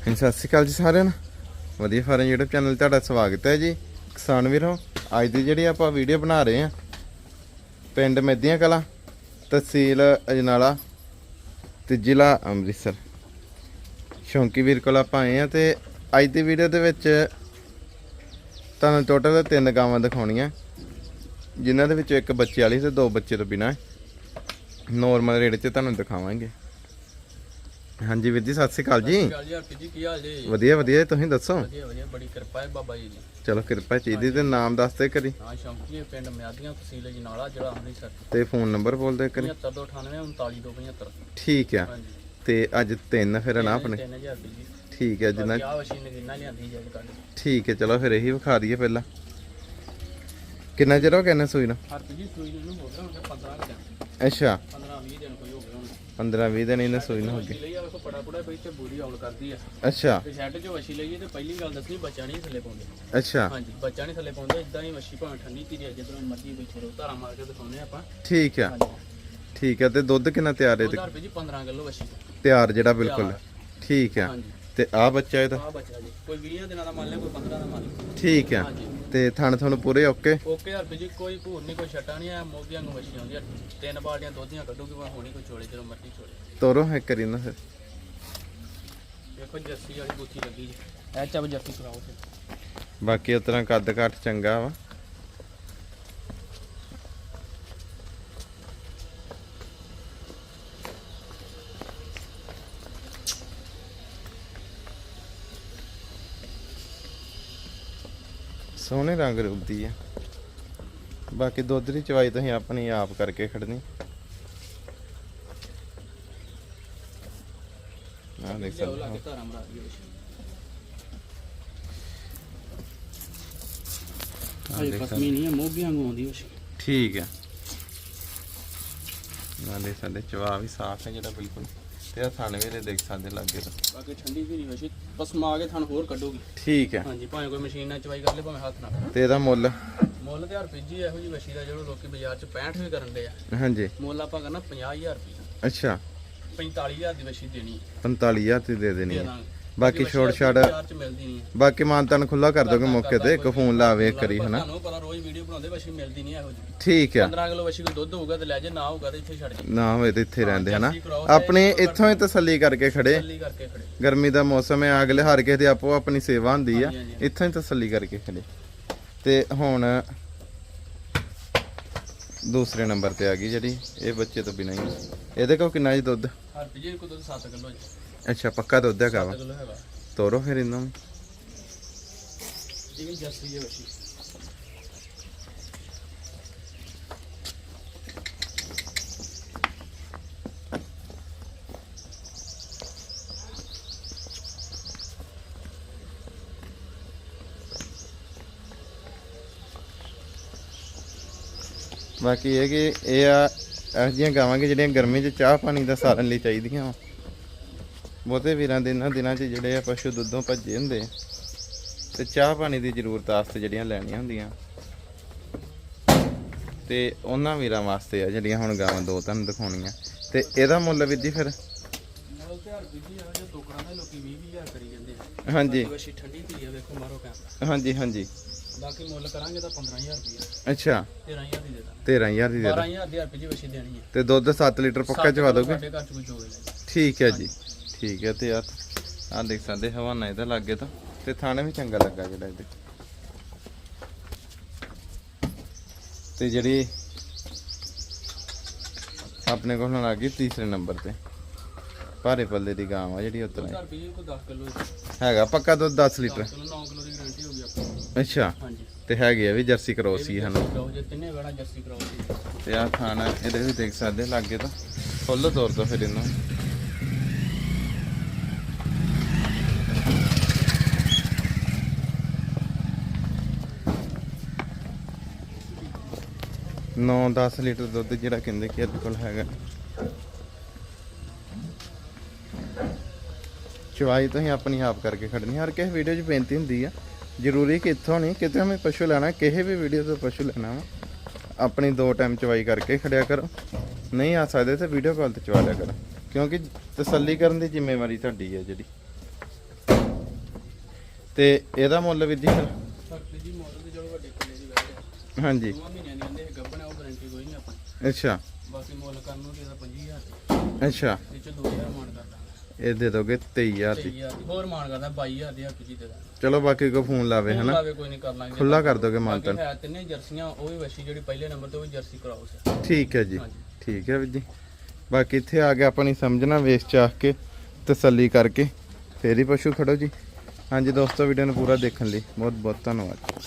ਹਾਂਜੀ, ਸਤਿ ਸ਼੍ਰੀ ਅਕਾਲ ਜੀ ਸਾਰਿਆਂ ਨੂੰ। ਵਧੀਆ ਫਾਰਮ YouTube ਚੈਨਲ ਤੁਹਾਡਾ ਸਵਾਗਤ ਹੈ ਜੀ। ਕਿਸਾਨ ਵੀਰੋ, ਅੱਜ ਦੀ ਜਿਹੜੀ ਆਪਾਂ ਵੀਡੀਓ ਬਣਾ ਰਹੇ ਹਾਂ, ਪਿੰਡ ਮੈਦੀਆਂ ਕਲਾ, ਤਹਿਸੀਲ ਅਜਨਾਲਾ ਤੇ ਜ਼ਿਲ੍ਹਾ ਅੰਮ੍ਰਿਤਸਰ। ਸ਼ੌਂਕੀ ਵੀਰ ਕੋਲ ਆਪਾਂ ਆਏ ਆ ਤੇ ਅੱਜ ਦੀ ਵੀਡੀਓ ਦੇ ਵਿੱਚ ਤੁਹਾਨੂੰ ਟੋਟਲ ਤਿੰਨ ਗਾਵਾਂ ਦਿਖਾਉਣੀਆਂ। ਜਿਨ੍ਹਾਂ ਦੇ ਵਿੱਚੋਂ ਇੱਕ ਬੱਚੇ ਵਾਲੀ ਤੇ ਦੋ ਬੱਚੇ ਤੋਂ ਬਿਨਾ। ਨੋਰਮਲ ਰੇਟ 'ਚ ਤੁਹਾਨੂੰ ਦਿਖਾਵਾਂਗੇ। ਹਾਂਜੀ ਵੀਰ ਜੀ ਸਤਿ ਸ਼੍ਰੀ ਅਕਾਲ ਜੀ। ਸਤਿ ਸ਼੍ਰੀ ਅਕਾਲ ਜੀ ਹਰਪ੍ਰੀਤ ਜੀ ਕੀ ਹਾਲ ਜੀ? ਵਧੀਆ ਵਧੀਆ ਤੁਸੀਂ ਦੱਸੋ? ਵਧੀਆ ਵਧੀਆ ਬੜੀ ਕਿਰਪਾ ਹੈ ਬਾਬਾ ਜੀ ਦੀ। ਚਲੋ ਕਿਰਪਾ ਚਾਹੀਦੀ ਤੇ ਨਾਮ ਦੱਸ ਦੇ ਕਰੀ ਹਾਂ ਸ਼ੌਂਕੀ ਪਿੰਡ ਮਿਆਦੀਆਂ ਤਹਿਸੀਲ ਜਨਾਲਾ ਜ਼ਿਲ੍ਹਾ ਅੰਮ੍ਰਿਤਸਰ। ਤੇ ਫੋਨ ਨੰਬਰ ਬੋਲ ਦੇ ਕਰੀ 7298 39275 ਠੀਕ ਆ। ਹਾਂਜੀ। ਤੇ ਅੱਜ ਤਿੰਨ ਫਿਰ ਨਾ ਆਪਣੇ। 3000 ਰੁਪਏ ਜੀ। ਠੀਕ ਹੈ ਜਿੰਨਾ ਵਸ਼ੀ ਨੇ ਲਿਆਂਦੀ ਠੀਕ ਹੈ ਚਲੋ ਫਿਰ ਇਹੀ ਵਿਖਾ ਦਈਏ ਪਹਿਲਾਂ। ਕਿੰਨਾ ਚਿਰ ਹੋ ਗਿਆ ਨੇ ਸੂਈ ਨੂੰ? ਹਰਪ੍ਰੀਤ ਜੀ ਸੂਈ ਨੂੰ ਹੋ ਗਿਆ ਹੁਣ 15 ਕੁ ਦਿਨ ਅੱਛਾ। 15 20 ਦਿਨ ਕੋਈ ਹੋ ਗਿਆ ਹੁਣ 15 20 ਦਿਨ ਇਹਨੇ ਸੂਈ ਨੂੰ ਹੋ ਵਸ਼ੀ ਗਈ ਲਈ ਆ ਵੇਖੋ ਪੜਾ ਪੜਾ ਪਈ ਤੇ ਬੂਰੀ ਆਉਣ ਕਰਦੀ ਆ ਅੱਛਾ। ਤੇ ਸ਼ੈੱਡ 'ਚ ਵਸ਼ੀ ਲਈਏ ਤੇ ਪਹਿਲੀ ਗੱਲ ਦੱਸਣੀ ਬੱਚਾ ਨਹੀਂ ਥੱਲੇ ਪਾਉਂਦੇ ਅੱਛਾ। ਹਾਂਜੀ ਬੱਚਾ ਨਹੀਂ ਥੱਲੇ ਪਾਉਂਦੇ ਇਦਾਂ ਹੀ ਵਸ਼ੀ ਭਾਵੇਂ ਠੰਡੀ ਧੀਰੇ ਜਿੱਦਾਂ ਮਰਜ਼ੀ ਬੈਠੇ ਰਹੋ ਧਾਰਾ ਮਾਰ ਕੇ ਦਿਖਾਉਂਦੇ ਆਪਾਂ ਠੀਕ ਆ। ਹਾਂਜੀ ਠੀਕ ਆ ਤੇ ਦੁੱਧ ਕਿੰਨਾ ਤਿਆਰ ਹੈ ਤੇ 2000 ਰੁਪਏ ਜੀ 15 ਕਿਲੋ? ਵਸ਼ੀ ਤਿਆਰ ਜਿਹੜਾ ਬਿਲਕੁਲ। ਠੀਕ ਆ। ਹਾਂਜੀ। ਤੇ ਆ ਬੱਚਾ ਇਹਦਾ? ਆ ਬੱਚਾ ਜੀ। ਕੋਈ 20 ਦਿਨਾਂ ਦਾ ਮੰਨ ਲਿਆ ਕੋਈ 15 ਦਾ ਮੰਨ ਲਿਆ ਠੀਕ ਆ। ਹਾਂਜੀ। ਤੇ ਥਣ ਥਣ ਪੂਰੇ ਓਕੇ? ਓਕੇ ਹਰਪੀ ਜੀ ਕੋਈ ਭੂਰ ਨਹੀਂ ਕੋਈ ਛੱਟਾ ਨਹੀਂ ਆ ਮੋਗੀਆਂ ਨੂੰ ਮੱਛੀ ਆਉਂਦੀ ਆ ਤਿੰਨ ਬਾਲਟੀਆਂ ਦੋਧੀਆਂ ਕੱਢੂਗੀ ਮੈਂ ਹੋਣੀ ਕੋਈ ਚੋਲੇ ਜਦੋਂ ਮਰਜ਼ੀ ਚੋਲੇ। ਤੋਰੋ ਹੈ ਕਰੀ ਨਾ ਫਿਰ। ਦੇਖੋ ਜੱਸੀ ਵਾਲੀ ਬੂਥੀ ਲੱਗੀ ਜੀ। ਐ ਚੱਬ ਜੱਸੀ ਕਰਾਓ ਫਿਰ। ਬਾਕੀ ਉਤਰਾ ਕੱਦ ਘੱਟ ਚੰਗਾ ਵਾ। ਸੋਹਣੇ ਰੰਗ ਰੂਪਦੀ ਆ। ਬਾਕੀ ਦੁੱਧ ਦੀ ਚਵਾਈ ਤੁਸੀਂ ਆਪਣੀ ਆਪ ਕਰਕੇ ਖੜਨੀ। ਆ ਦੇਖ ਸਕਦੇ ਹੋ। ਨਹੀਂ ਆ ਮੋਗੀਆਂ ਨੂੰ ਆਉਂਦੀ ਠੀਕ ਹੈ ਨਾਲੇ ਸਾਡੇ ਚਵਾ ਵੀ ਸਾਫ਼ ਹੈ ਜਿਹੜਾ ਬਿਲਕੁਲ। ਤੇ ਆ ਥਣ ਵੀਰੇ ਦੇਖ ਸਕਦੇ ਲੱਗੇ ਤਾਂ। ਬਾਕੀ ਠੰਡੀ ਵੀ ਵਸ਼ੀ ਬਸ ਮਾ ਕੇ ਥਣ ਹੋਰ ਕੱਢੂਗੀ। ਠੀਕ ਹੈ। ਹਾਂਜੀ ਭਾਵੇਂ ਕੋਈ ਮਸ਼ੀਨ ਨਾਲ ਚਵਾਈ ਕਰ ਲੇ ਭਾਵੇਂ ਹੱਥ ਨਾਲ ਤੇ ਇਹਦਾ ਮੁੱਲ? ਮੁੱਲ ਤੇ ਹਰਪੀ ਜੀ ਇਹੋ ਜੀ ਵਸ਼ੀ ਦਾ ਜਿਹੜਾ ਲੋਕੀ ਬਾਜ਼ਾਰ 'ਚ 65 ਵੀ ਕਰਨ ਦੇ ਆ। ਹਾਂਜੀ। ਮੁੱਲ ਆਪਾਂ ਕਰਨਾ 50000 ਰੁਪਏ ਅੱਛਾ। 45000 ਦੀ ਵਸ਼ੀ ਦੇਣੀ ਹੈ। 45000 ਦੀ ਦੇ ਦੇਣੀ ਹੈ। ਬਾਕੀ ਛੋੜ ਛਾੜ ਮਿਲਦੀ ਨਹੀਂ ਬਾਕੀ ਮਾਨਤਨ ਖੁੱਲਾ ਕਰ ਦੋਗੇ ਮੌਕੇ ਤੇ ਇੱਕ ਫੋਨ ਲਾਵੇ ਇੱਕ ਕਰੀ ਹਨਾ? ਤੁਹਾਨੂੰ ਪਤਾ ਰੋਜ਼ ਵੀਡੀਓ ਬਣਾਉਂਦੇ ਵਸ਼ੀ ਮਿਲਦੀ ਨਹੀਂ ਇਹੋ ਜਿਹੀ। ਠੀਕ ਆ। 15 ਕਿਲੋ ਵਸ਼ੀ ਕੋਈ ਦੁੱਧ ਹੋਊਗਾ ਤੇ ਲੈ ਜੇ ਨਾ ਹੋਊਗਾ ਤੇ ਇੱਥੇ ਛੱਡ ਜੇ ਨਾ ਹੋਏ ਤੇ ਇੱਥੇ ਰਹਿੰਦੇ ਹਨਾ? ਆਪਣੇ ਇੱਥੋਂ ਹੀ ਤਸੱਲੀ ਕਰਕੇ ਖੜੇ। ਤਸੱਲੀ ਕਰਕੇ ਖੜੇ। ਗਰਮੀ ਦਾ ਮੌਸਮ ਹੈ ਅਗਲੇ ਹਰ ਕਿਸੇ ਦੀ ਆਪੋ ਆਪਣੀ ਸੇਵਾ ਹੁੰਦੀ ਆ। ਇੱਥੋਂ ਹੀ ਤਸੱਲੀ ਕਰਕੇ ਖੜੇ। ਤੇ ਹੁਣ ਦੂਸਰੇ ਨੰਬਰ ਤੇ ਆ ਗਈ ਜਿਹੜੀ ਇਹ ਬੱਚੇ ਤੋਂ ਬਿਨਾਂ ਹੀ ਇਹਦੇ ਕੋਲ ਕਿੰਨਾ ਜੀ ਦੁੱਧ? ਹਰ ਜੀ ਕੋ ਦੁੱਧ 7 ਕਿਲੋ ਜੀ। ਅੱਛਾ ਪੱਕਾ ਦੁੱਧ ਹੈਗਾ 7 ਵਾ ਕਿਲੋ ਹੈਗਾ। ਤੋਰੋ ਫਿਰ ਇਹਨਾਂ। ਨੂੰ ਇਹ ਵੀ ਜਰਸੀ ਹੈ ਵਸ਼ੀ। ਬਾਕੀ ਇਹ ਕਿ ਇਹ ਆ ਇਹੋ ਜਿਹੀਆਂ ਗਾਵਾਂ ਕਿ ਜਿਹੜੀਆਂ ਗਰਮੀ 'ਚ ਚਾਹ ਪਾਣੀ ਦਾ ਸਾਰਨ ਲਈ ਚਾਹੀਦੀਆਂ ਵਾ। ਬਹੁਤੇ ਵੀਰਾਂ ਦੇ ਇਹਨਾਂ ਦਿਨਾਂ 'ਚ ਜਿਹੜੇ ਆ ਪਸ਼ੂ ਦੁੱਧੋਂ ਭੱਜੇ ਹੁੰਦੇ ਤੇ ਚਾਹ ਪਾਣੀ ਦੀ ਜ਼ਰੂਰਤ ਵਾਸਤੇ ਜਿਹੜੀਆਂ ਲੈਣੀਆਂ ਹੁੰਦੀਆਂ। ਤੇ ਉਹਨਾਂ ਵੀਰਾਂ ਵਾਸਤੇ ਆ ਜਿਹੜੀਆਂ ਹੁਣ ਗਾਵਾਂ ਦੋ ਤੁਹਾਨੂੰ ਦਿਖਾਉਣੀਆਂ। ਤੇ ਇਹਦਾ ਮੁੱਲ ਵੀ ਜੀ ਫਿਰ? ਮੁੱਲ ਤੇ ਹਰ ਜੀ ਇਹੋ ਜਿਹੇ ਟੋਕਰਾਂ ਦੇ ਲੋਕੀ 20 20000 ਕਰੀ ਜਾਂਦੇ ਆ। ਹਾਂਜੀ। ਬਾਕੀ ਵਸ਼ੀ ਠੰਡੀ ਧੀ ਆ ਵੇਖੋ ਮਾਰੋ ਕੈਮਰਾ। ਹਾਂਜੀ ਹਾਂਜੀ। ਬਾਕੀ ਮੁੱਲ ਕਰਾਂਗੇ ਤਾਂ 15000 ਰੁਪਏ ਅੱਛਾ। 13000 ਦੀ ਦੇ ਦਾਂ 13000 ਦੀ ਦੇ ਦਿਓ 12000 ਦੀ ਹਰ ਜੀ ਵਸ਼ੀ ਦੇਣੀ ਹੈ। ਤੇ ਦੁੱਧ 7 ਲੀਟਰ ਪੱਕਾ ਸੱਤ ਚਵਾ ਕਿਲੋ ਦੋਗੇ? ਸਾਡੇ ਘਰ ਚ ਕੋਈ ਚੋਵੇ ਲੈ ਠੀਕ ਹੈ ਜੀ। ਠੀਕ ਹੈ ਤੇ ਆ ਆ ਦੇਖ ਸਕਦੇ ਹਵਾਨਾ ਇਹਦਾ ਲੱਗੇ ਤਾਂ। ਤੇ ਥਾਣੇ ਵੀ ਚੰਗਾ ਲੱਗਾ ਜਿਹੜਾ ਇਹਦੇ। ਤੇ ਜਿਹੜੀ ਆਪਣੇ ਕੋਲ ਆ ਗਈ ਤੀਸਰੇ ਨੰਬਰ ਤੇ। ਭਾਰੇ ਪੱਲੇ ਦੀ ਗਾਂ ਆ ਜਿਹੜੀ ਉਤਰ ਹਰ ਜੀ ਕੋ 10 ਕਿਲੋ ਹੈਗਾ ਪੱਕਾ ਦੁੱਧ 10 ਲੀਟਰ। ਚਲੋ 9 ਕਿਲੋ ਦੀ ਗਾਰੰਟੀ ਹੋ ਗਈ ਆਪਾਂ ਅੱਛਾ। ਹਾਂਜੀ। ਤੇ ਹੈਗੇ ਆ ਵੀ ਜਰਸੀ ਕਰੋਸ ਹੀ ਹਨ? ਕਰਾਓ ਜੇ ਤਿੰਨੇ ਵੇੜਾ ਜਰਸੀ ਕਰਾਓ ਜੀ। ਤੇ ਆ ਖਾਣਾ ਇਹਦੇ ਵੀ ਦੇਖ ਸਕਦੇ ਲੱਗੇ ਤਾਂ। ਫੁੱਲ ਤੋਰ ਦੋ ਫਿਰ ਇਹਨੂੰ। ਨੌ 10 ਲੀਟਰ ਦੁੱਧ ਜਿਹੜਾ ਕਹਿੰਦੇ ਕਿ ਇਹਦੇ ਕੋਲ ਹੈਗਾ। ਚਵਾਈ ਤੁਸੀਂ ਆਪਣੀ ਆਪ ਕਰਕੇ ਖੜਨੀ ਹਰ ਕਿਸੇ ਵੀਡੀਓ 'ਚ ਬੇਨਤੀ ਹੁੰਦੀ ਆ ਜ਼ਰੂਰੀ ਕਿ ਇੱਥੋਂ ਨਹੀਂ, ਕਿਤੇ ਹਮੇ ਪਸ਼ੂ ਲੈਣਾ ਕਿਸੇ ਵੀ ਵੀਡੀਓ ਤੋਂ ਪਸ਼ੂ ਲੈਣਾ ਵਾ। ਆਪਣੀ ਦੋ ਟਾਈਮ ਚਵਾਈ ਕਰਕੇ ਖੜਿਆ ਕਰੋ। ਨਹੀਂ ਆ ਸਕਦੇ ਤੇ ਵੀਡੀਓ ਕਾਲ ਤੇ ਚਵਾ ਲਿਆ ਕਰੋ। ਕਿਉਂਕਿ ਤਸੱਲੀ ਕਰਨ ਦੀ ਜ਼ਿੰਮੇਵਾਰੀ ਤੁਹਾਡੀ ਹੈ ਜਿਹੜੀ। ਤੇ ਇਹਦਾ ਮੁੱਲ ਵੀਰ ਜੀ ਫਿਰ। ਫ਼ਰਕ ਜੀ ਮੋਡਲ ਦੇ ਜਿਹੜੇ ਵੱਡੇ ਕਿਲੇ ਦੀ ਵੈਸੇ ਹਾਂਜੀ। ਦੋਵਾਂ ਮਹੀਨਿਆਂ ਦੀ ਆਂਦੇ ਗੱਬਣ ਉਹ ਗਾਰੰਟੀ ਕੋਈ ਨਹੀਂ ਆਪਣੀ ਅੱਛਾ। ਬਾਕੀ ਮੁੱਲ ਕਰਨ ਨੂੰ ਤੇ ਇਹਦਾ 25000 ਅੱਛਾ। ਤੇ ਇਹ ਚ 2000 ਮਾਨ ਕਰਦਾ ਇਹ ਦੇ ਦੋਗੇ 23000 ਦੀ। 23000 ਹੋਰ ਮਾਨ ਕਰਦਾ 22000 ਦੀ ਹੱਥ ਜੀ ਦੇ ਦਾਂਗੇ ਚਲੋ ਬਾਕੀ ਕੋ ਫੋਨ ਲਾਵੇ ਹਨਾ? ਲਾਵੇ ਕੋਈ ਨਹੀਂ ਕਰ ਲਾਂਗੇ। ਖੁੱਲਾ ਕਰ ਦੋਗੇ ਮਾਨਤਨ ਹੈ ਤਿੰਨੇ ਜਰਸੀਆਂ ਉਹ ਵੀ ਵਸ਼ੀ ਜਿਹੜੀ ਪਹਿਲੇ ਨੰਬਰ ਤੇ ਉਹ ਵੀ ਜਰਸੀ ਕਰਾਉਸ ਹੈ ਠੀਕ ਹੈ ਜੀ। ਠੀਕ ਹੈ ਵੀਰ ਜੀ। ਬਾਕੀ ਇੱਥੇ ਆ ਕੇ ਆਪਣੀ ਸਮਝਣਾ ਵੇਚ ਚਾਹ ਕੇ ਤਸੱਲੀ ਕਰਕੇ। ਫੇਰ ਹੀ ਪਸ਼ੂ ਖੜੋ ਜੀ। ਹਾਂਜੀ ਦੋਸਤੋ ਵੀਡੀਓ ਨੂੰ ਪੂਰਾ ਦੇਖਣ ਲਈ ਬਹੁਤ ਬਹੁਤ ਧੰਨਵਾਦ।